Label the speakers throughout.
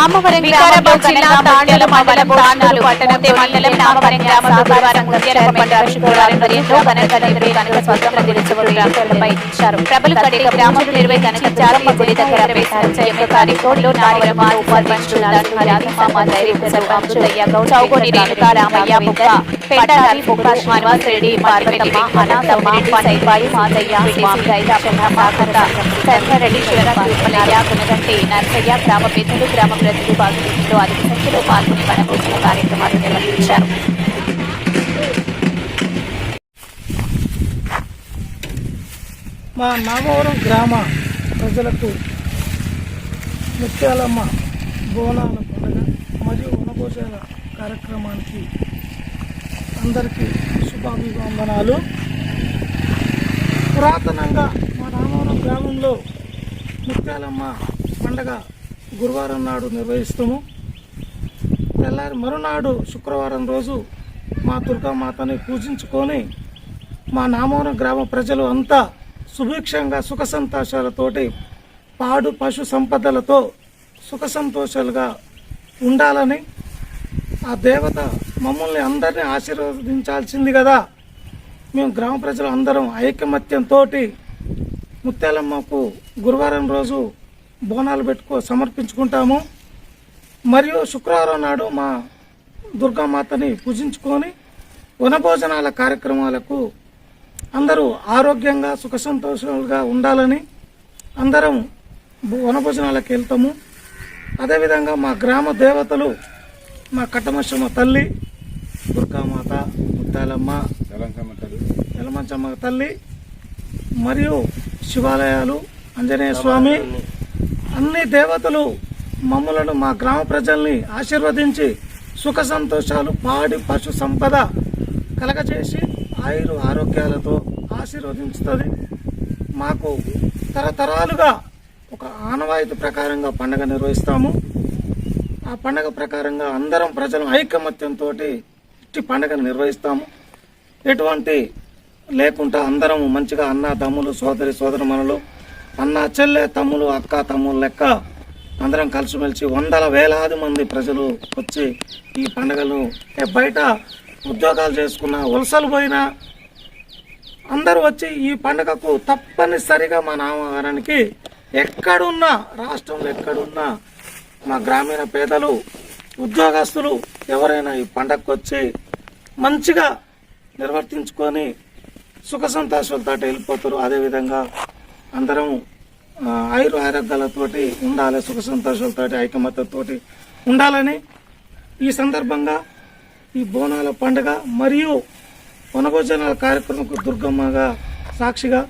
Speaker 1: నామవరం వికారాబాద్ జిల్లా తాండల మండలం తాండూరు పట్టణం మండలం నామవరం గ్రామ గురువారం ముత్యాల కమిటీ అధ్యక్షుడు ఆధ్వర్యంలో ఘనంగా నిర్వహి కనుక స్వతంత్ర దినోత్సవం డాక్టర్లపై ఇచ్చారు ప్రబల కడిక గ్రామంలో నిర్వహి కనుక జాతీయ గుడి దగ్గర యొక్క కార్యక్రమంలో నామవరం ఉపాధ్యక్షుడు రాజమామ ధైర్యం సర్వాంశులయ్య చౌకోని రేణుకా రామయ్య బుక్క శ్రీనివాస్ రెడ్డి పార్వతమ్మ అనాథమ్మ సైబాయి మాదయ్య స్వామి రైతాపన్న మాకత శంకరెడ్డి శివరామయ్య గుణగంటి నర్సయ్య గ్రామ పెద్దలు గ్రామ ప్రజలు బాధ్యులు అధిక సంఖ్యలో పాల్గొని వనభోజన కార్యక్రమాలు నిర్వహించారు.
Speaker 2: మా నామవరం గ్రామ ప్రజలకు ముత్యాలమ్మ బోనాల పండుగ మరియు వనభోజన కార్యక్రమానికి అందరికీ శుభాభివందనాలు. పురాతనంగా మా రామవరం గ్రామంలో ముత్యాలమ్మ పండగ గురువారం నాడు నిర్వహిస్తాము. తెల్లారి మరునాడు శుక్రవారం రోజు మా దుర్గామాతని పూజించుకొని మా నామవరం గ్రామ ప్రజలు అంతా సుభిక్షంగా సుఖ సంతోషాలతోటి పాడు పశు సంపదలతో సుఖ సంతోషాలుగా ఉండాలని ఆ దేవత మమ్మల్ని అందరినీ ఆశీర్వదించాల్సింది కదా. మేము గ్రామ ప్రజలు అందరం ఐకమత్యంతో ముత్యాలమ్మకు గురువారం రోజు బోనాలు పెట్టుకో సమర్పించుకుంటాము. మరియు శుక్రవారం నాడు మా దుర్గామాతని పూజించుకొని వనభోజనాల కార్యక్రమాలకు అందరూ ఆరోగ్యంగా సుఖ సంతోషాలుగా ఉండాలని అందరం భు- వనభోజనాలకు వెళ్తాము. అదేవిధంగా మా గ్రామ దేవతలు మా కట్టమశమ్మ తల్లి దుర్గామాత ముత్తాలమ్మ ఎలమంచమ్మ తల్లి. మరియు శివాలయాలు ఆంజనేయ స్వామి అన్ని దేవతలు మమ్మలను మా గ్రామ ప్రజల్ని ఆశీర్వదించి సుఖ సంతోషాలు పాడి పశు సంపద కలగచేసి ఆయురు ఆరోగ్యాలతో ఆశీర్వదించుతుంది. మాకు తరతరాలుగా ఒక ఆనవాయితీ ప్రకారంగా పండగ నిర్వహిస్తాము. ఆ పండగ ప్రకారంగా అందరం ప్రజలు ఐకమత్యంతో ఇట్టి పండగను నిర్వహిస్తాము. ఎటువంటి లేకుండా అందరం మంచిగా అన్న తమ్ములు సోదరి సోదరమణులు అన్న చెల్లె తమ్ములు అక్క తమ్ములు లెక్క అందరం కలిసిమెలిసి వందల వేలాది మంది ప్రజలు వచ్చి ఈ పండుగలు బయట ఉద్యోగాలు చేసుకున్న వలసలు పోయినా అందరూ వచ్చి ఈ పండుగకు తప్పనిసరిగా మా నామగారానికి ఎక్కడున్నా రాష్ట్రంలో ఎక్కడున్నా మా గ్రామీణ పేదలు ఉద్యోగస్తులు ఎవరైనా ఈ పండగకు వచ్చి మంచిగా నిర్వర్తించుకొని సుఖ సంతోషాలతో వెళ్ళిపోతారు. అదేవిధంగా అందరం ఆయుర ఆరోగ్యాలతోటి ఉండాలి సుఖ సంతోషాలతోటి ఐకమత్యతోటి ఉండాలని ఈ సందర్భంగా ఈ బోనాల పండుగ మరియు వనభోజనాల కార్యక్రమంకు దుర్గమ్మగా సాక్షిగా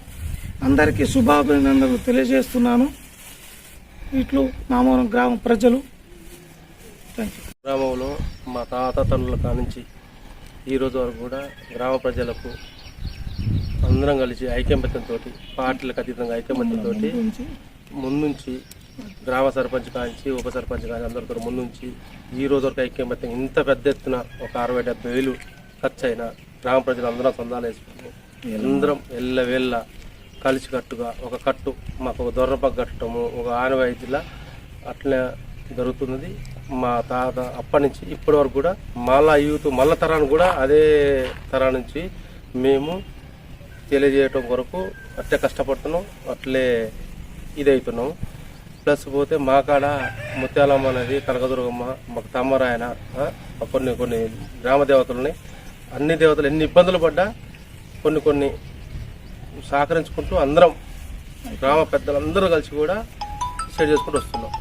Speaker 2: అందరికీ శుభాభినందనలు తెలియజేస్తున్నాను. ఇట్లు మామూలు గ్రామ ప్రజలు. థ్యాంక్ యూ
Speaker 3: గ్రామంలో మా తాత తండ్రుల కానుంచి ఈ రోజు వరకు కూడా గ్రామ ప్రజలకు అందరం కలిసి ఐకమత్యంతో పార్టీలకు అతీతంగా ఐకమత్యంతో ముందుంచి గ్రామ సర్పంచ్ కానించి ఉప సర్పంచ్ కానీ అందరితో ముందుంచి ఈ రోజు వరకు ఐకమత్యం ఇంత పెద్ద ఎత్తున ఒక అరవై డెబ్బై వేలు ఖర్చు అయినా గ్రామ ప్రజలు అందరం సొందాలు వేసుకుని అందరం ఎల్ల వేళ్ళ కలిసి కట్టుగా ఒక కట్టు మాకు ఒక దొర్రపక్క కట్టడము ఒక ఆనవాయితీలా అట్లా జరుగుతున్నది. మా తాత అప్పటి నుంచి ఇప్పటి వరకు కూడా మళ్ళా యూత్ మళ్ళా తరాన్ని కూడా అదే తరా నుంచి మేము తెలియజేయటం కొరకు అట్లే కష్టపడుతున్నాం అట్లే ఇదవుతున్నాం ప్లస్ పోతే మా కాడ ముత్యాలమ్మ అనేది కనకదుర్గమ్మ మాకు తమ్మరాయన కొన్ని కొన్ని గ్రామ దేవతలని అన్ని దేవతలు ఎన్ని ఇబ్బందులు పడ్డా కొన్ని కొన్ని సహకరించుకుంటూ అందరం గ్రామ పెద్దలందరూ కలిసి కూడా సెట్ చేసుకుంటూ వస్తున్నాం.